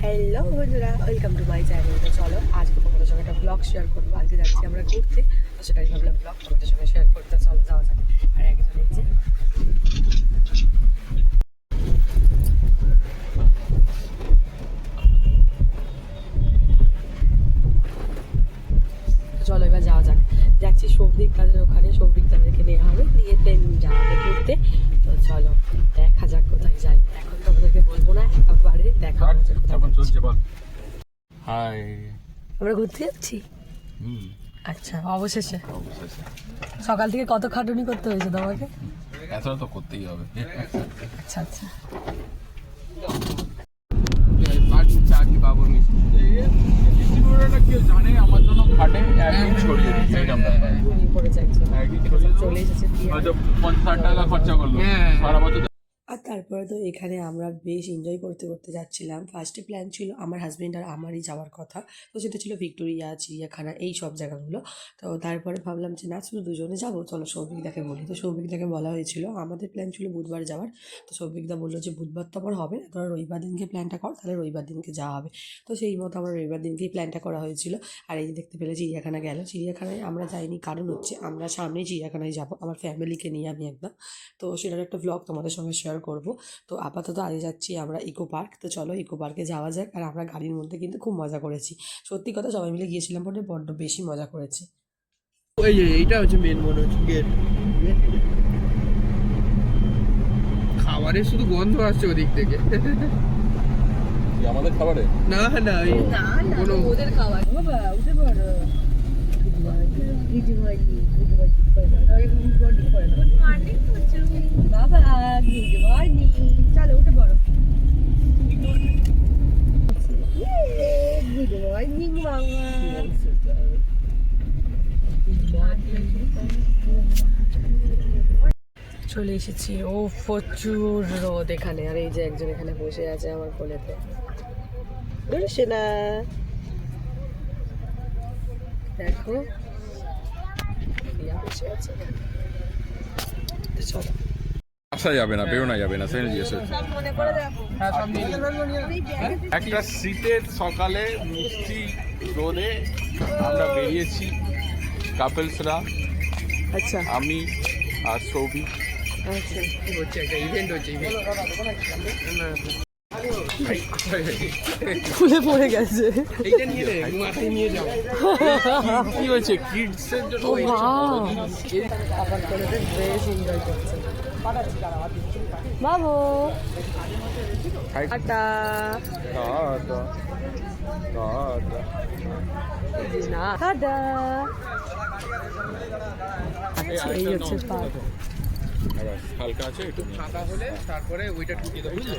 Hello বন্ধুরা welcome to my channel তো চলো, আজকে তোমাদের সঙ্গে একটা ব্লগ শেয়ার করব। আজকে যাচ্ছি আমরা ঘুরতে। তো সেটাই ভাবলাম ব্লগ তোমাদের সঙ্গে শেয়ার করতে। চলো, যাওয়া যাক। আর একজন তো চলো, এবার যাওয়া যাক। যাচ্ছি সৌভিক তাদের ওখানে। সৌভিক তাদেরকে নেওয়া হবে নিয়ে দেন যাওয়া ঘুরতে। হাই আমরা ঘুরতে যাচ্ছি? হুম। আচ্ছা অবশেষে। অবশেষে। সকাল থেকে কত খাটুনি করতে হয়েছে তোমাকে? এতটা তো করতেই হবে। আচ্ছা আচ্ছা। করল আর তারপরে? তো এখানে আমরা বেশ এনজয় করতে করতে যাচ্ছিলাম। ফার্স্টে প্ল্যান ছিল আমার হাজব্যান্ড আর আমারই যাওয়ার কথা। তো সেটা ছিল ভিক্টোরিয়া, চিড়িয়াখানা, এই সব জায়গাগুলো। তো তারপরে ভাবলাম যে, না, শুধু দুজনে যাব। চলো সৌভিকদাকে বলি। তো সৌভিকদাকে বলা হয়েছিল। আমাদের প্ল্যান ছিল বুধবার যাওয়ার। তো সৌভিকদা বলল যে, বুধবার তো আমার হবে না। তোরা রবিবার দিনকে প্ল্যানটা কর, তাহলে রবিবার দিনকে যাওয়া হবে। তো সেই মতো আমরা রবিবার দিনকেই প্ল্যানটা করা হয়েছিল। আর এই দেখতে পেলে চিড়িয়াখানা গেল। চিড়িয়াখানায় আমরা যাইনি। কারণ হচ্ছে আমরা সামনেই চিড়িয়াখানায় যাব। আমার ফ্যামিলিকে নিয়ে আমি একদম। তো সেটার একটা ব্লগ তোমাদের সঙ্গে শেয়ার করব। তো আপাতত আগে যাচ্ছি আমরা ইকো পার্ক। তো চলো ইকো পার্কে যাওয়া যাক। আর আমরা গাড়ির মধ্যে কিন্তু খুব মজা করেছি। সত্যি কথা সবাই মিলে গিয়েছিলাম বলে বড্ড বেশি মজা করেছি। ওই এইটা হচ্ছে মেন মনে হচ্ছে গেট খাবারের শুধু গন্ধ আসছে ওদিক থেকে। আমাদের খাবারে? না না ওই কোনো ওদের খাবার। বাবা উঠে পড়ো বাবা গুড মর্নিং চলো উঠে পড়ো গুড মর্নিং চলে এসেছি। ও, প্রচুর রোদ এখানে। আর এই যে একজন এখানে বসে আছে আমার কোলেতে। ধরছে না দেখো বসে আছে। চলো। আসা যাবে না বেরোনো যাবে না জিজ্ঞেস হ্যাঁ নিই। একটা শীতের সকালে মিষ্টি রোদে আমরা বেরিয়েছি কাপেলসরা আচ্ছা। আমি আর সৌভিক। আচ্ছা। কি হচ্ছে? একটা ইভেন্ট হচ্ছে ইভেন্ট খুলে পড়ে গেছে। এইটা নিয়ে নে মাথায় নিয়ে যাও। কি হয়েছে? কিডস এর জন্য আবার কোলেতে বেশ এনজয় করছে। বাবু। টাটা টাটা টাটা না। টাটা আচ্ছা এই হচ্ছে হালকা আছে একটু ফাঁকা হলে তারপরে ওইটা ঢুকিয়ে দাও বুঝলে?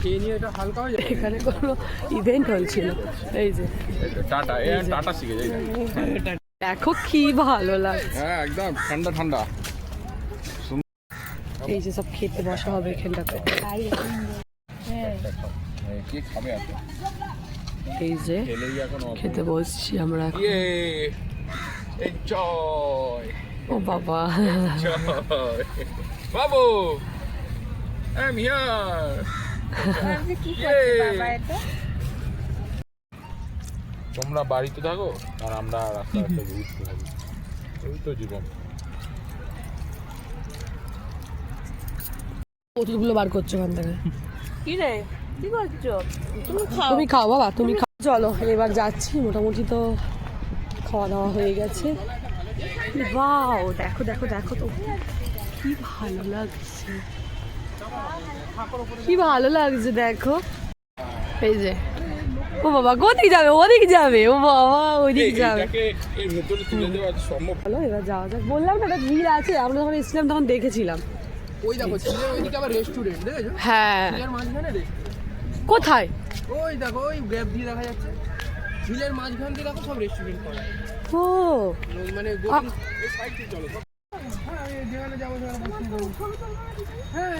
খেয়ে নিয়ে এটা হালকা হয়ে যাবে। এখানে কোনো ইভেন্ট হচ্ছিল। এই যে। টাটা এ টাটা শিখে যাই। দেখো কি ভালো লাগছে। হ্যাঁ একদম ঠান্ডা ঠান্ডা। এই যে সব খেতে বসা হবে এখানটাতে। এই যে খেতে বসছি আমরা ইয়ে ও বাবা। বাবু হিয়ার তোমরা বাড়িতে থাকো আর আমরা রাস্তা রাস্তা ঘুরতে থাকি। এই তো জীবন। কতগুলো বার করছ ওখান থেকে। কি রে? কি করছ? তুমি খাও। তুমি খাও বাবা তুমি খাও। চলো এবার যাচ্ছি। মোটামুটি তো খাওয়া দাওয়া হয়ে গেছে। বাও দেখো দেখো দেখো তো। কি ভালো লাগছে। কি ভালো লাগছে দেখো। এই যে। ও বাবা কোদিক যাবে? ওদিক যাবে। ও বাবা ওদিক যাবে। এটাকে ভেতরে তুলে দেওয়া সম্ভব। চলো এবার যাওয়া যাক। বললাম না একটা ভিড় আছে। আমরা যখন এসেছিলাম তখন দেখেছিলাম। ওই দেখো ঝিলের ওইদিকে আবার রেস্টুরেন্ট দেখেছ? হ্যাঁ। ঝিলের মাঝখানে রে। কোথায়? ওই দেখো ওই গ্যাপ দিয়ে দেখা যাচ্ছে। ঝিলের মাঝখান দিয়ে দেখো সব রেস্টুরেন্ট করা। ও। মানে এই সাইড দিয়ে চলো। হ্যাঁ যেখানে যাব সেখানে বসে যাব হ্যাঁ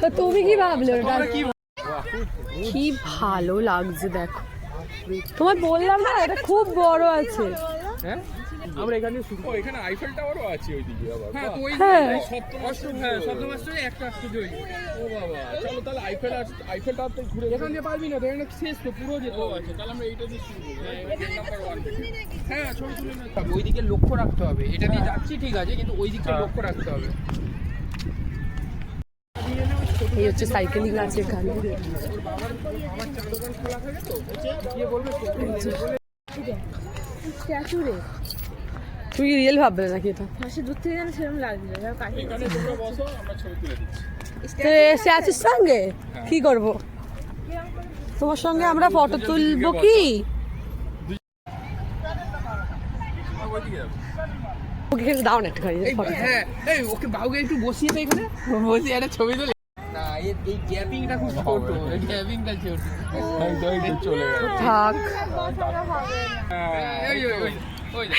তো তুমি কি ভাবলে ওটা? কি ভালো লাগছে দেখো। তোমার বললাম না এটা খুব বড় আছে। হ্যাঁ? আমরা এখানে শুরু ও এখানে আইফেল টাওয়ারও আছে ওইদিকে আবার হ্যাঁ তো ওই হ্যাঁ। সপ্তম অষ্টম হ্যাঁ সপ্তম অষ্টমে একটা আশ্চর্য ওই ও বাবা চলো তাহলে আইফেল আইফেল টাওয়ার তো ঘুরে এখান দিয়ে পারবি না তো এখানে শেষ তো পুরো যেতে ও আচ্ছা তাহলে আমরা এইটা দিয়ে শুরু করব। থেকে হ্যাঁ ছবি তুলে নে। ওই দিকে লক্ষ্য রাখতে হবে। এটা দিয়ে যাচ্ছি ঠিক আছে কিন্তু ওই হ্যাঁ। লক্ষ্য রাখতে হবে। এই হচ্ছে সাইকেলিং আছে এখানে বলবে স্ট্যাচু রে। তুমি রিয়েল ভাববে নাকি এটা? পাশে দূর থেকে যেন সেরকম লাগছিল তুলে দিচ্ছি। স্ট্যাচুর সঙ্গে? কি করব? তোমার সঙ্গে আমরা ফটো তুলবো কি? ওকে দাও না এই হ্যাঁ এই ওকে বাবুকে একটু বসিয়ে দে এখানে। বসিয়ে একটা ছবি তুলে। না এই এই গ্যাপিংটা খুব ছোট। এই গ্যাপিংটা ছোট। চলে গেল থাক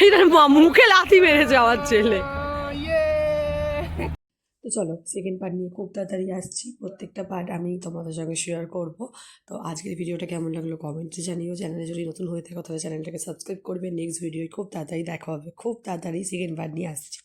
এটার মুখে লাথি মেরে যাওয়ার ছেলে। তো চলো সেকেন্ড পার্ট নিয়ে খুব তাড়াতাড়ি আসছি। প্রত্যেকটা পার্ট আমি তোমাদের সঙ্গে শেয়ার করব। তো আজকের ভিডিওটা কেমন লাগল কমেন্টে জানিও। চ্যানেলে যদি নতুন হয়ে থাকো, তাহলে চ্যানেলটাকে সাবস্ক্রাইব করবে। নেক্সট ভিডিও খুব তাড়াতাড়ি দেখা হবে। খুব তাড়াতাড়ি সেকেন্ড পার্ট নিয়ে আসছি।